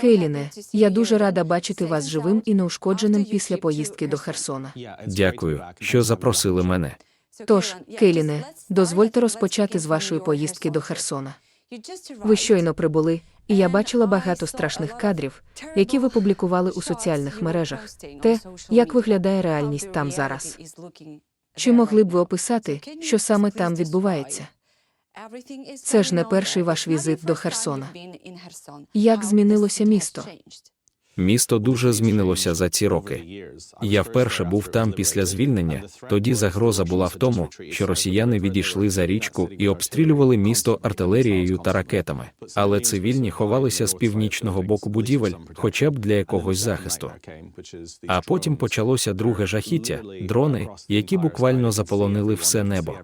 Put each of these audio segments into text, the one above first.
Кейліне, я дуже рада бачити вас живим і неушкодженим після поїздки до Херсона. Дякую, що запросили мене. Тож, Кейліне, дозвольте розпочати з вашої поїздки до Херсона. Ви щойно прибули, і я бачила багато страшних кадрів, які ви публікували у соціальних мережах. Те, як виглядає реальність там зараз. Чи могли б ви описати, що саме там відбувається? Це ж не перший ваш візит до Херсона. Як змінилося місто? Місто дуже змінилося за ці роки. Я вперше був там після звільнення. Тоді загроза була в тому, що росіяни відійшли за річку і обстрілювали місто артилерією та ракетами. Але цивільні ховалися з північного боку будівель, хоча б для якогось захисту. А потім почалося друге жахіття дрони, які буквально заполонили все небо.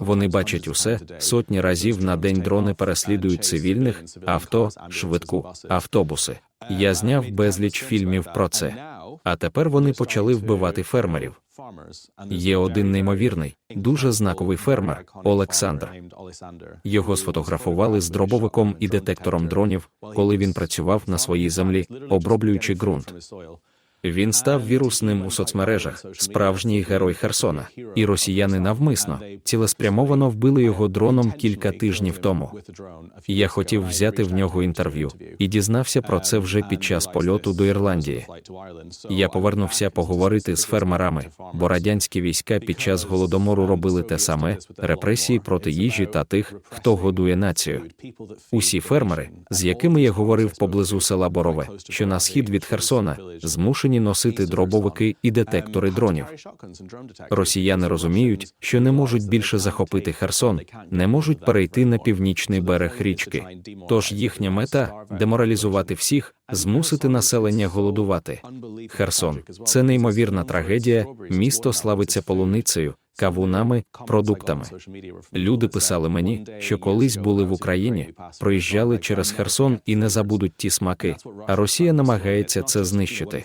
Вони бачать усе сотні разів на день дрони переслідують цивільних, авто, швидку, автобуси. Я зняв безліч фільмів про це. А тепер вони почали вбивати фермерів. Є один неймовірний, дуже знаковий фермер Олександр. Його сфотографували з дробовиком і детектором дронів, коли він працював на своїй землі, оброблюючи ґрунт. Він став вірусним у соцмережах, справжній герой Херсона, і росіяни навмисно цілеспрямовано вбили його дроном кілька тижнів тому. Я хотів взяти в нього інтерв'ю і дізнався про це вже під час польоту до Ірландії. Я повернувся поговорити з фермерами, бо радянські війська під час голодомору робили те саме репресії проти їжі та тих, хто годує націю. Усі фермери, з якими я говорив поблизу села Борове, що на схід від Херсона, змушені носити дробовики і детектори дронів. Росіяни розуміють, що не можуть більше захопити Херсон, не можуть перейти на північний берег річки. Тож їхня мета деморалізувати всіх, змусити населення голодувати. Херсон це неймовірна трагедія. Місто славиться полуницею, кавунами, продуктами. Люди писали мені, що колись були в Україні, проїжджали через Херсон і не забудуть ті смаки. А Росія намагається це знищити.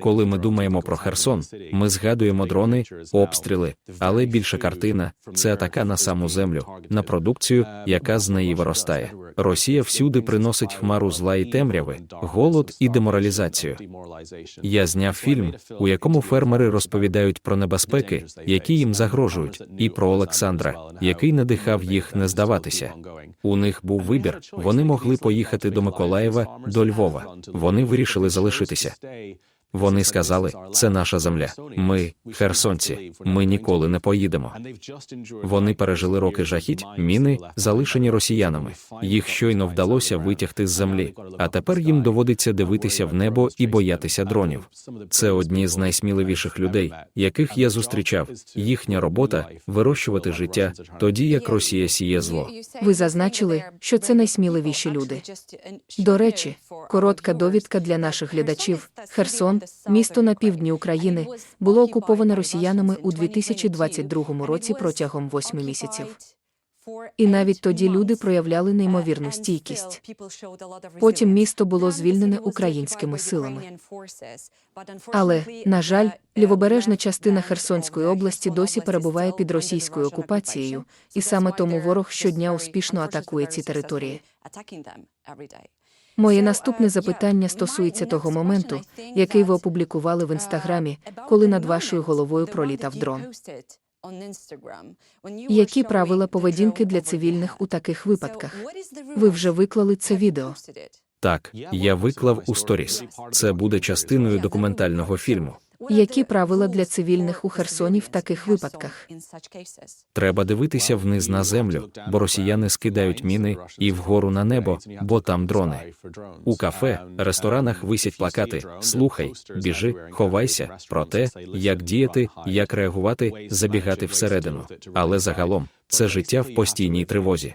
Коли ми думаємо про Херсон, ми згадуємо дрони, обстріли, але більша картина це атака на саму землю, на продукцію, яка з неї виростає. Росія всюди приносить хмару зла і темряви, голод і деморалізацію. Я зняв фільм, у якому фермери розповідають про небезпеки, які їм загрожують, і про Олександра, який надихав їх не здаватися. У них був вибір. Вони могли поїхати до Миколаєва, до Львова. Вони вирішили залишитися. Вони сказали, це наша земля. Ми, херсонці, ми ніколи не поїдемо. Вони пережили роки жахіть, міни, залишені росіянами. Їх щойно вдалося витягти з землі, а тепер їм доводиться дивитися в небо і боятися дронів. Це одні з найсміливіших людей, яких я зустрічав. Їхня робота вирощувати життя, тоді як Росія сіє зло. Ви зазначили, що це найсміливіші люди. До речі, коротка довідка для наших глядачів: Херсон, місто на півдні України, було окуповане росіянами у 2022 році протягом восьми місяців. І навіть тоді люди проявляли неймовірну стійкість. Потім місто було звільнене українськими силами. Але, на жаль, лівобережна частина Херсонської області досі перебуває під російською окупацією, і саме тому ворог щодня успішно атакує ці території. Моє наступне запитання стосується того моменту, який ви опублікували в інстаграмі, коли над вашою головою пролітав дрон. Які правила поведінки для цивільних у таких випадках? Ви вже виклали це відео. Так, я виклав у сторіс. Це буде частиною документального фільму. Які правила для цивільних у Херсоні в таких випадках? Треба дивитися вниз на землю, бо росіяни скидають міни і вгору на небо, бо там дрони. У кафе, ресторанах висять плакати: слухай, біжи, ховайся про те, як діяти, як реагувати, забігати всередину. Але загалом це життя в постійній тривозі.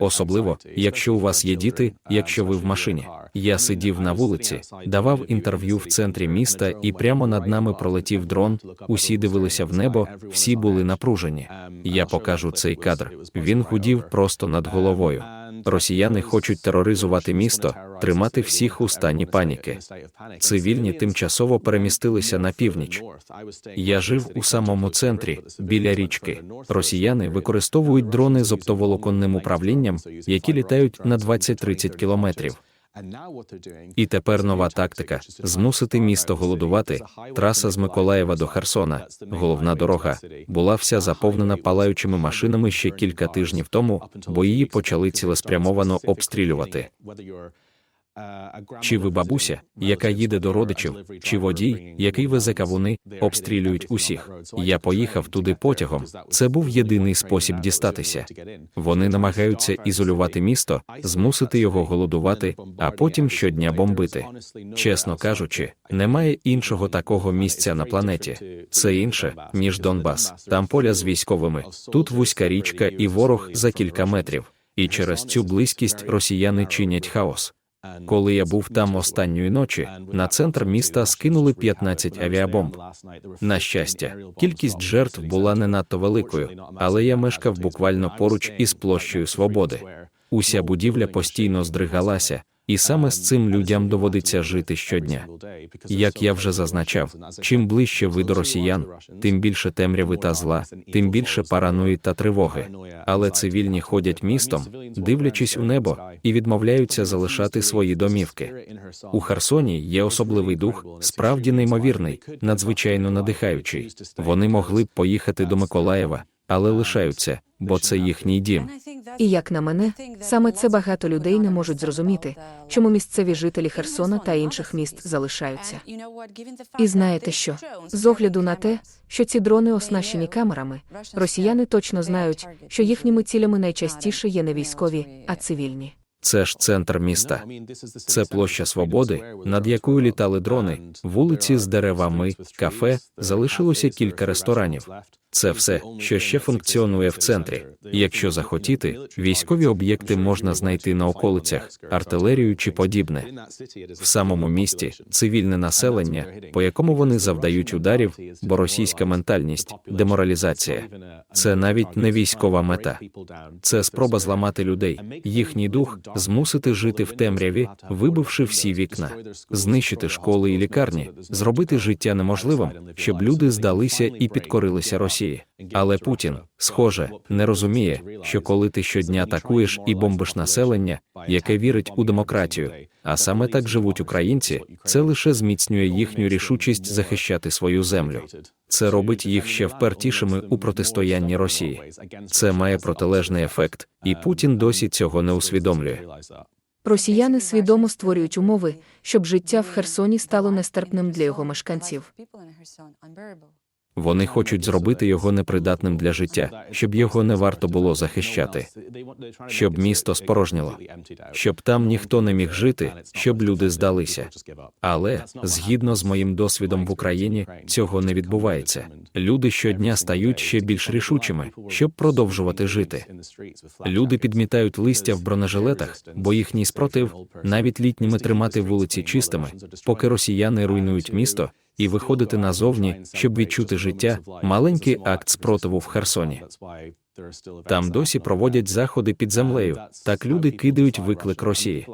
Особливо, якщо у вас є діти, якщо ви в машині. Я сидів на вулиці, давав інтерв'ю в центрі міста, і прямо над нами пролетів дрон. Усі дивилися в небо, всі були напружені. Я покажу цей кадр. Він гудів просто над головою. Росіяни хочуть тероризувати місто, тримати всіх у стані паніки. Цивільні тимчасово перемістилися на північ. Я жив у самому центрі, біля річки. Росіяни використовують дрони з оптоволоконним управлінням, які літають на 20-30 кілометрів. І тепер нова тактика змусити місто голодувати. Траса з Миколаєва до Херсона, головна дорога, була вся заповнена палаючими машинами ще кілька тижнів тому, бо її почали цілеспрямовано обстрілювати. Чи ви бабуся, яка їде до родичів, чи водій, який везе кавуни, обстрілюють усіх. Я поїхав туди потягом. Це був єдиний спосіб дістатися. Вони намагаються ізолювати місто, змусити його голодувати, а потім щодня бомбити. Чесно кажучи, немає іншого такого місця на планеті. Це інше, ніж Донбас. Там поля з військовими, тут вузька річка і ворог за кілька метрів. І через цю близькість росіяни чинять хаос. Коли я був там останньої ночі, на центр міста скинули 15 авіабомб. На щастя, кількість жертв була не надто великою, але я мешкав буквально поруч із площею Свободи. Уся будівля постійно здригалася, і саме з цим людям доводиться жити щодня. Як я вже зазначав, чим ближче ви до росіян, тим більше темряви та зла, тим більше параної та тривоги. Але цивільні ходять містом, дивлячись у небо, і відмовляються залишати свої домівки. У Херсоні є особливий дух, справді неймовірний, надзвичайно надихаючий. Вони могли б поїхати до Миколаєва, але лишаються, бо це їхній дім. І як на мене, саме це багато людей не можуть зрозуміти, чому місцеві жителі Херсона та інших міст залишаються. І знаєте що? З огляду на те, що ці дрони оснащені камерами, росіяни точно знають, що їхніми цілями найчастіше є не військові, а цивільні. Це ж центр міста. Це площа Свободи, над якою літали дрони, вулиці з деревами, кафе, залишилося кілька ресторанів. Це все, що ще функціонує в центрі. Якщо захотіти, військові об'єкти можна знайти на околицях, артилерію чи подібне. В самому місті цивільне населення, по якому вони завдають ударів, бо російська ментальність, деморалізація. Це навіть не військова мета. Це спроба зламати людей, їхній дух, змусити жити в темряві, вибивши всі вікна, знищити школи і лікарні, зробити життя неможливим, щоб люди здалися і підкорилися Росії. Але Путін, схоже, не розуміє, що коли ти щодня атакуєш і бомбиш населення, яке вірить у демократію, а саме так живуть українці, це лише зміцнює їхню рішучість захищати свою землю. Це робить їх ще впертішими у протистоянні Росії. Це має протилежний ефект, і Путін досі цього не усвідомлює. Росіяни свідомо створюють умови, щоб життя в Херсоні стало нестерпним для його мешканців. Вони хочуть зробити його непридатним для життя, щоб його не варто було захищати, щоб місто спорожніло, щоб там ніхто не міг жити, щоб люди здалися. Але згідно з моїм досвідом в Україні, цього не відбувається. Люди щодня стають ще більш рішучими, щоб продовжувати жити. Люди підмітають листя в бронежилетах, бо їхній спротив навіть літніми тримати вулиці чистими, поки росіяни руйнують місто. І виходити назовні, щоб відчути життя, маленький акт спротиву в Херсоні. Там досі проводять заходи під землею. Так люди кидають виклик Росії.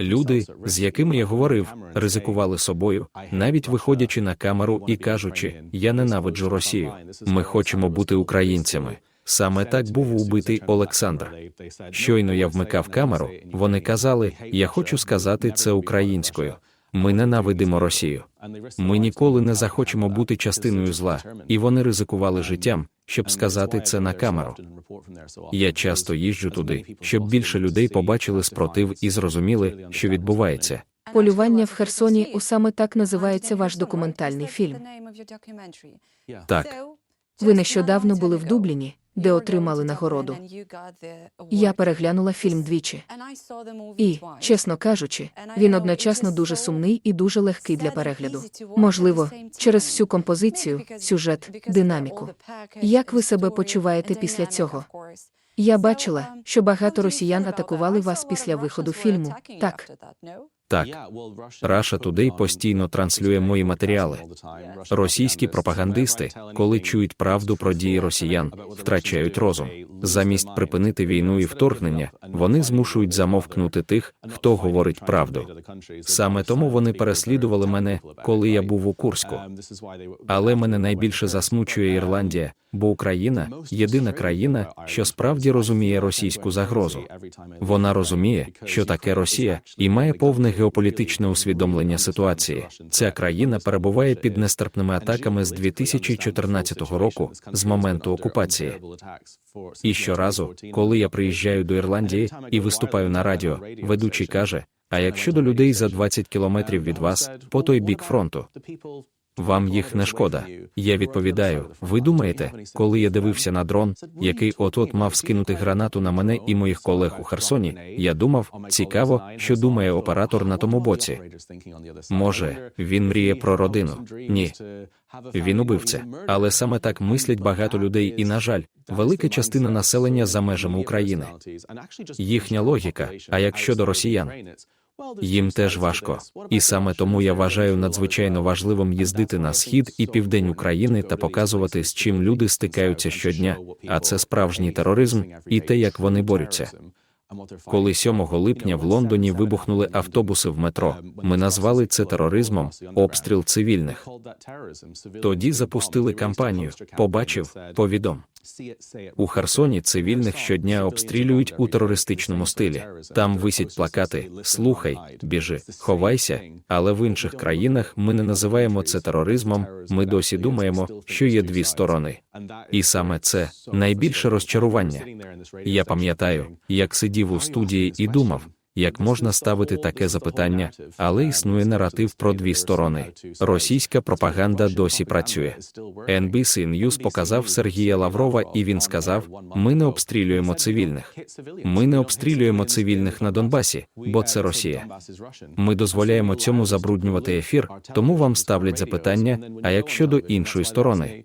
Люди, з якими я говорив, ризикували собою, навіть виходячи на камеру і кажучи: Я ненавиджу Росію. Ми хочемо бути українцями. Саме так був убитий Олександр. Щойно я вмикав камеру. Вони казали: Я хочу сказати це українською. Ми ненавидимо Росію. Ми ніколи не захочемо бути частиною зла, і вони ризикували життям, щоб сказати це на камеру. Я часто їжджу туди, щоб більше людей побачили спротив і зрозуміли, що відбувається. Полювання в Херсоні у саме так називається ваш документальний фільм. Так, Ви нещодавно були в Дубліні, де отримали нагороду. Я переглянула фільм двічі. І, чесно кажучи, він одночасно дуже сумний і дуже легкий для перегляду. Можливо, через всю композицію, сюжет, динаміку. Як ви себе почуваєте після цього? Я бачила, що багато росіян атакували вас після виходу фільму. Так, Так, Russia Today постійно транслює мої матеріали. Російські пропагандисти, коли чують правду про дії росіян, втрачають розум. Замість припинити війну і вторгнення, вони змушують замовкнути тих, хто говорить правду. Саме тому вони переслідували мене, коли я був у Курську. Але мене найбільше засмучує Ірландія, бо Україна єдина країна, що справді розуміє російську загрозу. Вона розуміє, що таке Росія, і має повне геополітичне усвідомлення ситуації. Ця країна перебуває під нестерпними атаками з 2014 року, з моменту окупації. І щоразу, коли я приїжджаю до Ірландії і виступаю на радіо, ведучий каже: а якщо до людей за 20 кілометрів від вас, по той бік фронту, вам їх не шкода. Я відповідаю: ви думаєте, коли я дивився на дрон, який от-от мав скинути гранату на мене і моїх колег у Херсоні, я думав, цікаво, що думає оператор на тому боці. Може, він мріє про родину? Ні. Він убивця, але саме так мислять багато людей, і, на жаль, велика частина населення за межами України. Їхня логіка, а як щодо росіян? Їм теж важко, і саме тому я вважаю надзвичайно важливим їздити на схід і південь України та показувати, з чим люди стикаються щодня. А це справжній тероризм і те, як вони борються. Коли 7 липня в Лондоні вибухнули автобуси в метро, ми назвали це тероризмом обстріл цивільних. Тоді запустили кампанію Побачив, повідом. У Херсоні цивільних щодня обстрілюють у терористичному стилі. Там висять плакати Слухай, біжи, ховайся. Але в інших країнах ми не називаємо це тероризмом. Ми досі думаємо, що є дві сторони. І саме це найбільше розчарування. Я пам'ятаю, як сидів у студії і думав. Як можна ставити таке запитання, але існує наратив про дві сторони. Російська пропаганда досі працює. NBC News показав Сергія Лаврова, і він сказав: ми не обстрілюємо цивільних. Ми не обстрілюємо цивільних на Донбасі, бо це Росія. Ми дозволяємо цьому забруднювати ефір, тому вам ставлять запитання: а як щодо іншої сторони?